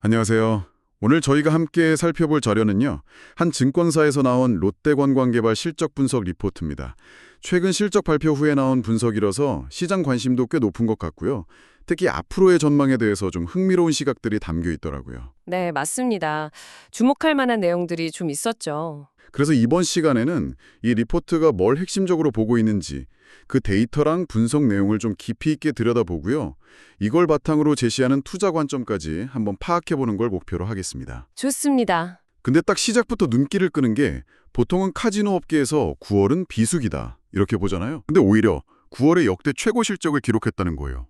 안녕하세요. 오늘 저희가 함께 살펴볼 자료는요. 한 증권사에서 나온 롯데관광개발 실적 분석 리포트입니다. 최근 실적 발표 후에 나온 분석이라서 시장 관심도 꽤 높은 것 같고요. 특히 앞으로의 전망에 대해서 좀 흥미로운 시각들이 담겨 있더라고요. 네, 맞습니다. 주목할 만한 내용들이 좀 있었죠. 그래서 이번 시간에는 이 리포트가 뭘 핵심적으로 보고 있는지 그 데이터랑 분석 내용을 좀 깊이 있게 들여다보고요. 이걸 바탕으로 제시하는 투자 관점까지 한번 파악해보는 걸 목표로 하겠습니다. 좋습니다. 근데 딱 시작부터 눈길을 끄는 게 보통은 카지노 업계에서 9월은 비수기다 이렇게 보잖아요. 근데 오히려 9월에 역대 최고 실적을 기록했다는 거예요.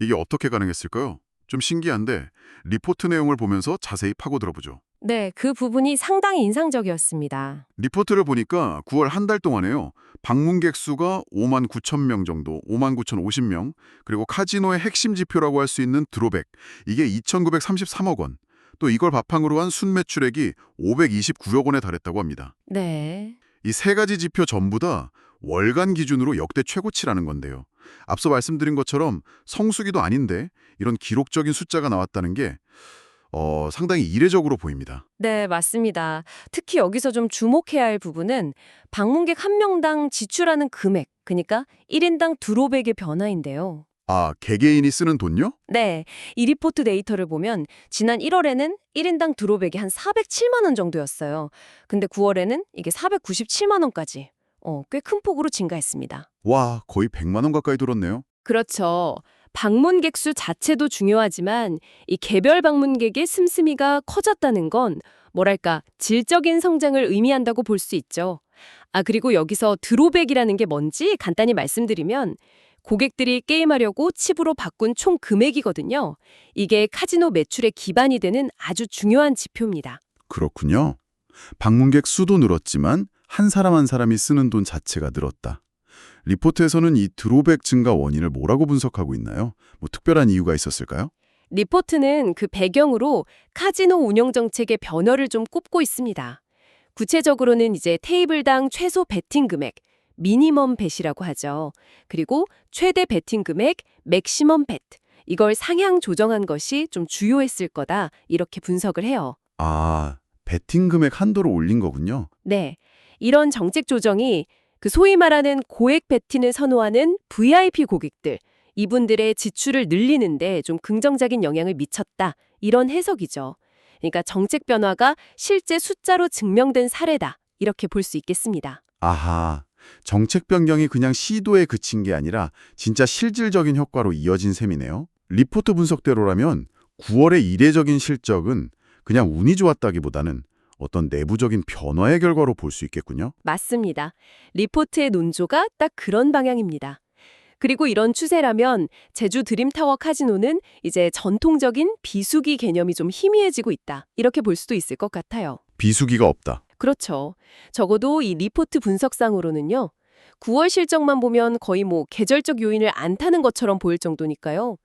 이게 어떻게 가능했을까요? 좀 신기한데 리포트 내용을 보면서 자세히 파고들어보죠. 네, 그 부분이 상당히 인상적이었습니다. 리포트를 보니까 9월 한 달 동안에요. 방문객 수가 5만 9천 명 정도, 5만 9천 50명, 그리고 카지노의 핵심 지표라고 할 수 있는 드로백, 이게 2,933억 원, 또 이걸 바탕으로 한 순매출액이 529억 원에 달했다고 합니다. 네. 이 세 가지 지표 전부 다 월간 기준으로 역대 최고치라는 건데요. 앞서 말씀드린 것처럼 성수기도 아닌데 이런 기록적인 숫자가 나왔다는 게 어, 상당히 이례적으로 보입니다. 네, 맞습니다. 특히 여기서 좀 주목해야 할 부분은 방문객 한 명당 지출하는 금액, 그러니까 1인당 드로백의 변화인데요. 아, 개개인이 쓰는 돈요? 네, 이 리포트 데이터를 보면 지난 1월에는 1인당 드로백이 한 407만 원 정도였어요. 근데 9월에는 이게 497만 원까지. 어, 꽤 큰 폭으로 증가했습니다. 와, 거의 100만 원 가까이 들었네요. 그렇죠. 방문객 수 자체도 중요하지만 이 개별 방문객의 씀씀이가 커졌다는 건 뭐랄까 질적인 성장을 의미한다고 볼 수 있죠. 아 그리고 여기서 드로백이라는 게 뭔지 간단히 말씀드리면 고객들이 게임하려고 칩으로 바꾼 총 금액이거든요. 이게 카지노 매출의 기반이 되는 아주 중요한 지표입니다. 그렇군요. 방문객 수도 늘었지만 한 사람 한 사람이 쓰는 돈 자체가 늘었다. 리포트에서는 이 드로백 증가 원인을 뭐라고 분석하고 있나요? 뭐 특별한 이유가 있었을까요? 리포트는 그 배경으로 카지노 운영 정책의 변화를 좀 꼽고 있습니다. 구체적으로는 이제 테이블당 최소 베팅 금액, 미니멈 벳이라고 하죠. 그리고 최대 베팅 금액, 맥시멈 벳. 이걸 상향 조정한 것이 좀 주요했을 거다. 이렇게 분석을 해요. 아, 베팅 금액 한도를 올린 거군요. 네. 이런 정책 조정이 그 소위 말하는 고액 베팅을 선호하는 VIP 고객들, 이분들의 지출을 늘리는데 좀 긍정적인 영향을 미쳤다. 이런 해석이죠. 그러니까 정책 변화가 실제 숫자로 증명된 사례다. 이렇게 볼 수 있겠습니다. 아하, 정책 변경이 그냥 시도에 그친 게 아니라 진짜 실질적인 효과로 이어진 셈이네요. 리포트 분석대로라면 9월의 이례적인 실적은 그냥 운이 좋았다기보다는 어떤 내부적인 변화의 결과로 볼 수 있겠군요. 맞습니다. 리포트의 논조가 딱 그런 방향입니다. 그리고 이런 추세라면 제주 드림타워 카지노는 이제 전통적인 비수기 개념이 좀 희미해지고 있다. 이렇게 볼 수도 있을 것 같아요. 비수기가 없다. 그렇죠. 적어도 이 리포트 분석상으로는요. 9월 실적만 보면 거의 뭐 계절적 요인을 안 타는 것처럼 보일 정도니까요.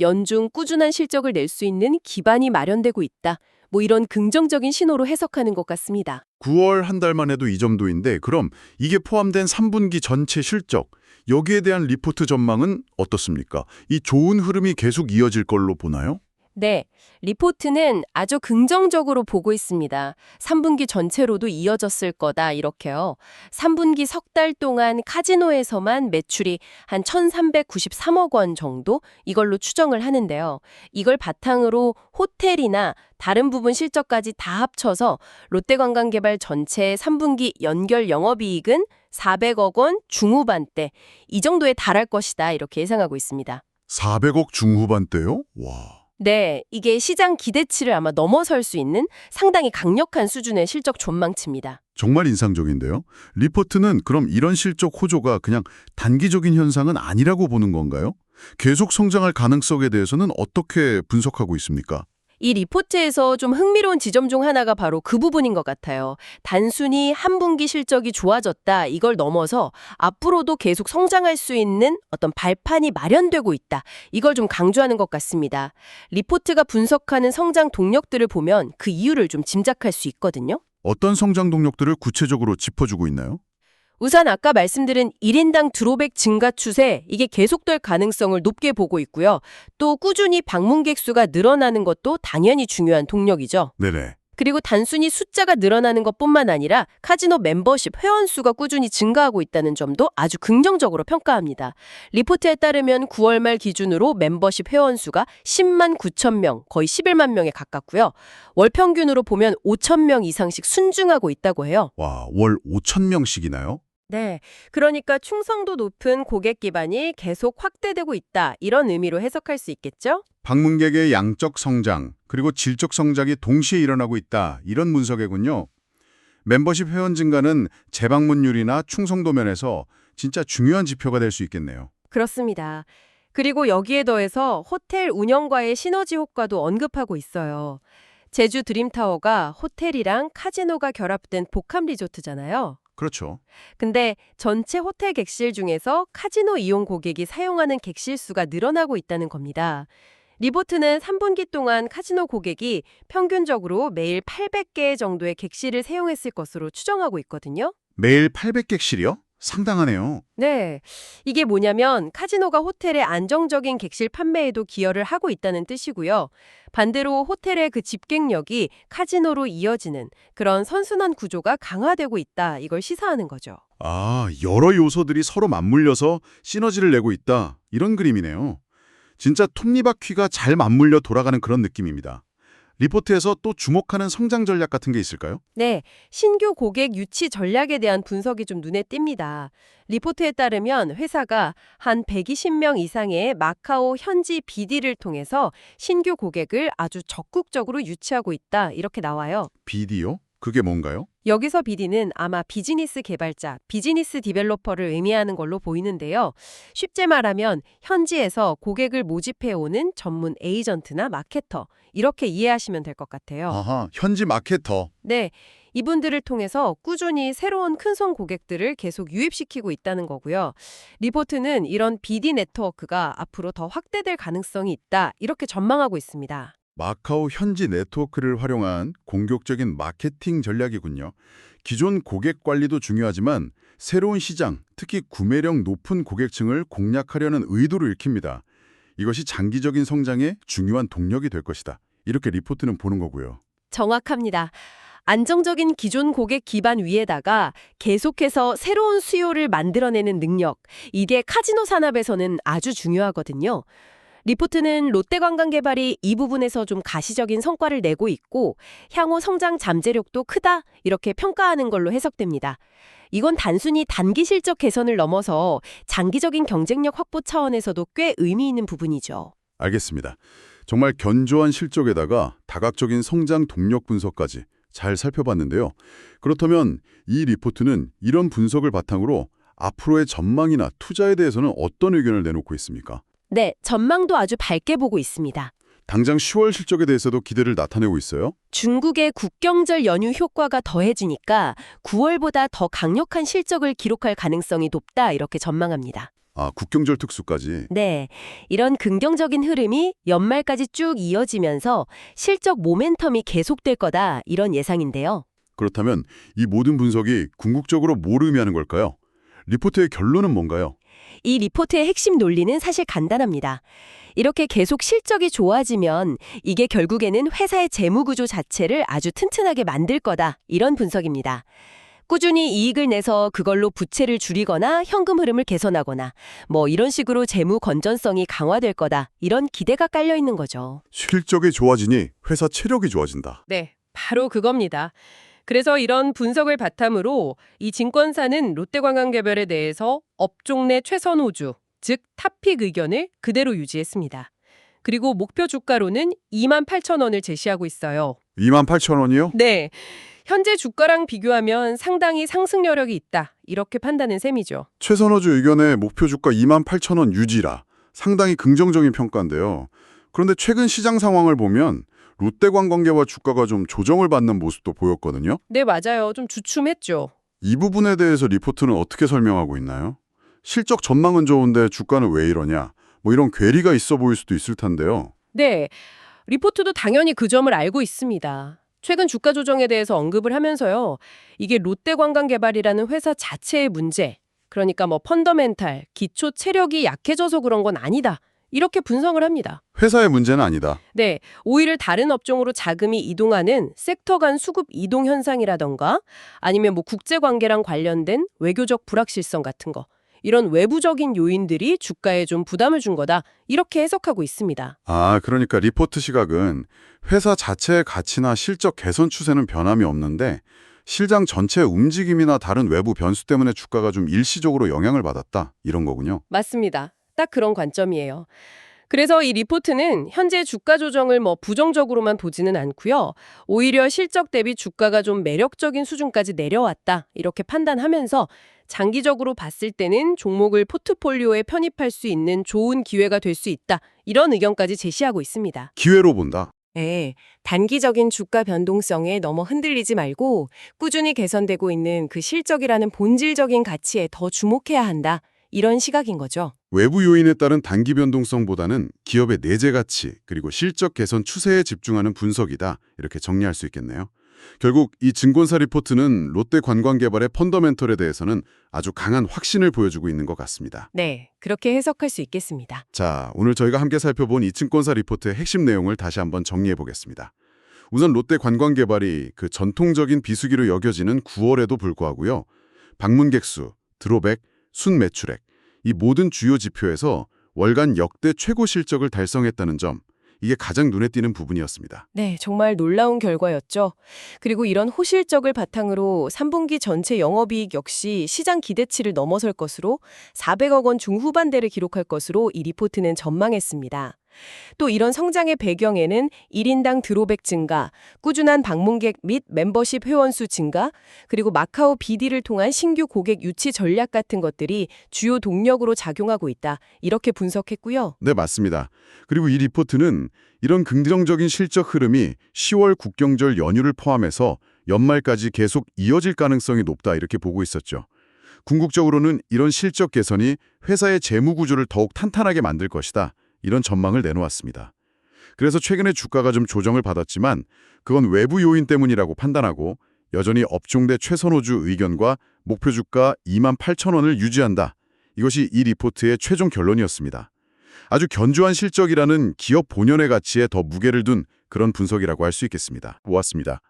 연중 꾸준한 실적을 낼 수 있는 기반이 마련되고 있다. 뭐 이런 긍정적인 신호로 해석하는 것 같습니다. 9월 한 달만 해도 이 정도인데 그럼 이게 포함된 3분기 전체 실적, 여기에 대한 리포트 전망은 어떻습니까? 이 좋은 흐름이 계속 이어질 걸로 보나요? 네, 리포트는 아주 긍정적으로 보고 있습니다. 3분기 전체로도 이어졌을 거다 이렇게요. 3분기 석 달 동안 카지노에서만 매출이 한 1,393억 원 정도 이걸로 추정을 하는데요. 이걸 바탕으로 호텔이나 다른 부분 실적까지 다 합쳐서 롯데관광개발 전체 3분기 연결 영업이익은 400억 원 중후반대 이 정도에 달할 것이다 이렇게 예상하고 있습니다. 400억 중후반대요? 와. 네, 이게 시장 기대치를 아마 넘어설 수 있는 상당히 강력한 수준의 실적 전망치입니다. 정말 인상적인데요. 리포트는 그럼 이런 실적 호조가 그냥 단기적인 현상은 아니라고 보는 건가요? 계속 성장할 가능성에 대해서는 어떻게 분석하고 있습니까? 이 리포트에서 좀 흥미로운 지점 중 하나가 바로 그 부분인 것 같아요. 단순히 한 분기 실적이 좋아졌다 이걸 넘어서 앞으로도 계속 성장할 수 있는 어떤 발판이 마련되고 있다. 이걸 좀 강조하는 것 같습니다. 리포트가 분석하는 성장 동력들을 보면 그 이유를 좀 짐작할 수 있거든요. 어떤 성장 동력들을 구체적으로 짚어주고 있나요? 우선 아까 말씀드린 1인당 드로백 증가 추세 이게 계속될 가능성을 높게 보고 있고요. 또 꾸준히 방문객 수가 늘어나는 것도 당연히 중요한 동력이죠. 네네. 그리고 단순히 숫자가 늘어나는 것뿐만 아니라 카지노 멤버십 회원 수가 꾸준히 증가하고 있다는 점도 아주 긍정적으로 평가합니다. 리포트에 따르면 9월 말 기준으로 멤버십 회원 수가 10만 9천 명, 거의 11만 명에 가깝고요. 월 평균으로 보면 5천 명 이상씩 순증하고 있다고 해요. 와, 월 5천 명씩이나요? 네. 그러니까 충성도 높은 고객 기반이 계속 확대되고 있다. 이런 의미로 해석할 수 있겠죠? 방문객의 양적 성장, 그리고 질적 성장이 동시에 일어나고 있다. 이런 문서겠군요. 멤버십 회원 증가는 재방문율이나 충성도 면에서 진짜 중요한 지표가 될 수 있겠네요. 그렇습니다. 그리고 여기에 더해서 호텔 운영과의 시너지 효과도 언급하고 있어요. 제주 드림타워가 호텔이랑 카지노가 결합된 복합 리조트잖아요. 그렇죠. 근데 전체 호텔 객실 중에서 카지노 이용 고객이 사용하는 객실 수가 늘어나고 있다는 겁니다. 리보트는 3분기 동안 카지노 고객이 평균적으로 매일 800개 정도의 객실을 사용했을 것으로 추정하고 있거든요. 매일 800객실이요? 상당하네요. 네. 이게 뭐냐면 카지노가 호텔의 안정적인 객실 판매에도 기여를 하고 있다는 뜻이고요. 반대로 호텔의 그 집객력이 카지노로 이어지는 그런 선순환 구조가 강화되고 있다. 이걸 시사하는 거죠. 아, 여러 요소들이 서로 맞물려서 시너지를 내고 있다. 이런 그림이네요. 진짜 톱니바퀴가 잘 맞물려 돌아가는 그런 느낌입니다. 리포트에서 또 주목하는 성장 전략 같은 게 있을까요? 네, 신규 고객 유치 전략에 대한 분석이 좀 눈에 띕니다. 리포트에 따르면 회사가 한 120명 이상의 마카오 현지 BD를 통해서 신규 고객을 아주 적극적으로 유치하고 있다. 이렇게 나와요. BD요? 그게 뭔가요? 여기서 BD는 아마 비즈니스 개발자, 비즈니스 디벨로퍼를 의미하는 걸로 보이는데요. 쉽게 말하면 현지에서 고객을 모집해오는 전문 에이전트나 마케터, 이렇게 이해하시면 될 것 같아요. 아하, 현지 마케터. 네, 이분들을 통해서 꾸준히 새로운 큰손 고객들을 계속 유입시키고 있다는 거고요. 리포트는 이런 BD 네트워크가 앞으로 더 확대될 가능성이 있다, 이렇게 전망하고 있습니다. 마카오 현지 네트워크를 활용한 공격적인 마케팅 전략이군요. 기존 고객 관리도 중요하지만 새로운 시장, 특히 구매력 높은 고객층을 공략하려는 의도를 읽힙니다. 이것이 장기적인 성장에 중요한 동력이 될 것이다. 이렇게 리포트는 보는 거고요. 정확합니다. 안정적인 기존 고객 기반 위에다가 계속해서 새로운 수요를 만들어내는 능력, 이게 카지노 산업에서는 아주 중요하거든요. 리포트는 롯데관광개발이 이 부분에서 좀 가시적인 성과를 내고 있고 향후 성장 잠재력도 크다 이렇게 평가하는 걸로 해석됩니다. 이건 단순히 단기 실적 개선을 넘어서 장기적인 경쟁력 확보 차원에서도 꽤 의미 있는 부분이죠. 알겠습니다. 정말 견조한 실적에다가 다각적인 성장 동력 분석까지 잘 살펴봤는데요. 그렇다면 이 리포트는 이런 분석을 바탕으로 앞으로의 전망이나 투자에 대해서는 어떤 의견을 내놓고 있습니까? 네, 전망도 아주 밝게 보고 있습니다. 당장 10월 실적에 대해서도 기대를 나타내고 있어요. 중국의 국경절 연휴 효과가 더해지니까 9월보다 더 강력한 실적을 기록할 가능성이 높다 이렇게 전망합니다. 아, 국경절 특수까지. 네, 이런 긍정적인 흐름이 연말까지 쭉 이어지면서 실적 모멘텀이 계속될 거다 이런 예상인데요. 그렇다면 이 모든 분석이 궁극적으로 뭘 의미하는 걸까요? 리포트의 결론은 뭔가요? 이 리포트의 핵심 논리는 사실 간단합니다. 이렇게 계속 실적이 좋아지면 이게 결국에는 회사의 재무 구조 자체를 아주 튼튼하게 만들 거다. 이런 분석입니다. 꾸준히 이익을 내서 그걸로 부채를 줄이거나 현금 흐름을 개선하거나 뭐 이런 식으로 재무 건전성이 강화될 거다. 이런 기대가 깔려 있는 거죠. 실적이 좋아지니 회사 체력이 좋아진다. 네, 바로 그겁니다. 그래서 이런 분석을 바탕으로 이 증권사는 롯데관광개발에 대해서 업종 내 최선 호주, 즉 탑픽 의견을 그대로 유지했습니다. 그리고 목표 주가로는 2만 8천 원을 제시하고 있어요. 2만 8천 원이요? 네, 현재 주가랑 비교하면 상당히 상승 여력이 있다. 이렇게 판단은 셈이죠. 최선호주 의견의 목표 주가 2만 8천 원 유지라 상당히 긍정적인 평가인데요. 그런데 최근 시장 상황을 보면 롯데관광개발 주가가 좀 조정을 받는 모습도 보였거든요. 네, 맞아요. 좀 주춤했죠. 이 부분에 대해서 리포트는 어떻게 설명하고 있나요? 실적 전망은 좋은데 주가는 왜 이러냐? 뭐 이런 괴리가 있어 보일 수도 있을 텐데요. 네, 리포트도 당연히 그 점을 알고 있습니다. 최근 주가 조정에 대해서 언급을 하면서요. 이게 롯데관광개발이라는 회사 자체의 문제, 그러니까 뭐 펀더멘탈, 기초 체력이 약해져서 그런 건 아니다. 이렇게 분석을 합니다. 회사의 문제는 아니다. 네, 오히려 다른 업종으로 자금이 이동하는 섹터 간 수급 이동 현상이라던가 아니면 뭐 국제 관계랑 관련된 외교적 불확실성 같은 거 이런 외부적인 요인들이 주가에 좀 부담을 준 거다. 이렇게 해석하고 있습니다. 아, 그러니까 리포트 시각은 회사 자체의 가치나 실적 개선 추세는 변함이 없는데 실장 전체 움직임이나 다른 외부 변수 때문에 주가가 좀 일시적으로 영향을 받았다. 이런 거군요. 맞습니다. 딱 그런 관점이에요. 그래서 이 리포트는 현재 주가 조정을 뭐 부정적으로만 보지는 않고요. 오히려 실적 대비 주가가 좀 매력적인 수준까지 내려왔다. 이렇게 판단하면서 장기적으로 봤을 때는 종목을 포트폴리오에 편입할 수 있는 좋은 기회가 될 수 있다. 이런 의견까지 제시하고 있습니다. 기회로 본다. 네, 단기적인 주가 변동성에 너무 흔들리지 말고 꾸준히 개선되고 있는 그 실적이라는 본질적인 가치에 더 주목해야 한다. 이런 시각인 거죠. 외부 요인에 따른 단기 변동성보다는 기업의 내재 가치 그리고 실적 개선 추세에 집중하는 분석이다. 이렇게 정리할 수 있겠네요. 결국 이 증권사 리포트는 롯데 관광개발의 펀더멘털에 대해서는 아주 강한 확신을 보여주고 있는 것 같습니다. 네, 그렇게 해석할 수 있겠습니다. 자, 오늘 저희가 함께 살펴본 이 증권사 리포트의 핵심 내용을 다시 한번 정리해 보겠습니다. 우선 롯데 관광개발이 그 전통적인 비수기로 여겨지는 9월에도 불구하고요. 방문객 수, 드로백, 순매출액 이 모든 주요 지표에서 월간 역대 최고 실적을 달성했다는 점 이게 가장 눈에 띄는 부분이었습니다. 네, 정말 놀라운 결과였죠. 그리고 이런 호실적을 바탕으로 3분기 전체 영업이익 역시 시장 기대치를 넘어설 것으로 400억 원 중후반대를 기록할 것으로 이 리포트는 전망했습니다. 또 이런 성장의 배경에는 1인당 드로백 증가, 꾸준한 방문객 및 멤버십 회원수 증가, 그리고 마카오 BD를 통한 신규 고객 유치 전략 같은 것들이 주요 동력으로 작용하고 있다. 이렇게 분석했고요. 네, 맞습니다. 그리고 이 리포트는 이런 긍정적인 실적 흐름이 10월 국경절 연휴를 포함해서 연말까지 계속 이어질 가능성이 높다 이렇게 보고 있었죠. 궁극적으로는 이런 실적 개선이 회사의 재무 구조를 더욱 탄탄하게 만들 것이다. 이런 전망을 내놓았습니다. 그래서 최근에 주가가 좀 조정을 받았지만 그건 외부 요인 때문이라고 판단하고 여전히 업종대 최선호주 의견과 목표 주가 2만 8천 원을 유지한다. 이것이 이 리포트의 최종 결론이었습니다. 아주 견조한 실적이라는 기업 본연의 가치에 더 무게를 둔 그런 분석이라고 할 수 있겠습니다. 보았습니다.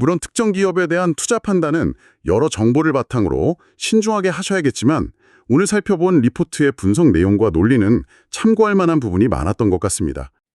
물론 특정 기업에 대한 투자 판단은 여러 정보를 바탕으로 신중하게 하셔야겠지만 오늘 살펴본 리포트의 분석 내용과 논리는 참고할 만한 부분이 많았던 것 같습니다.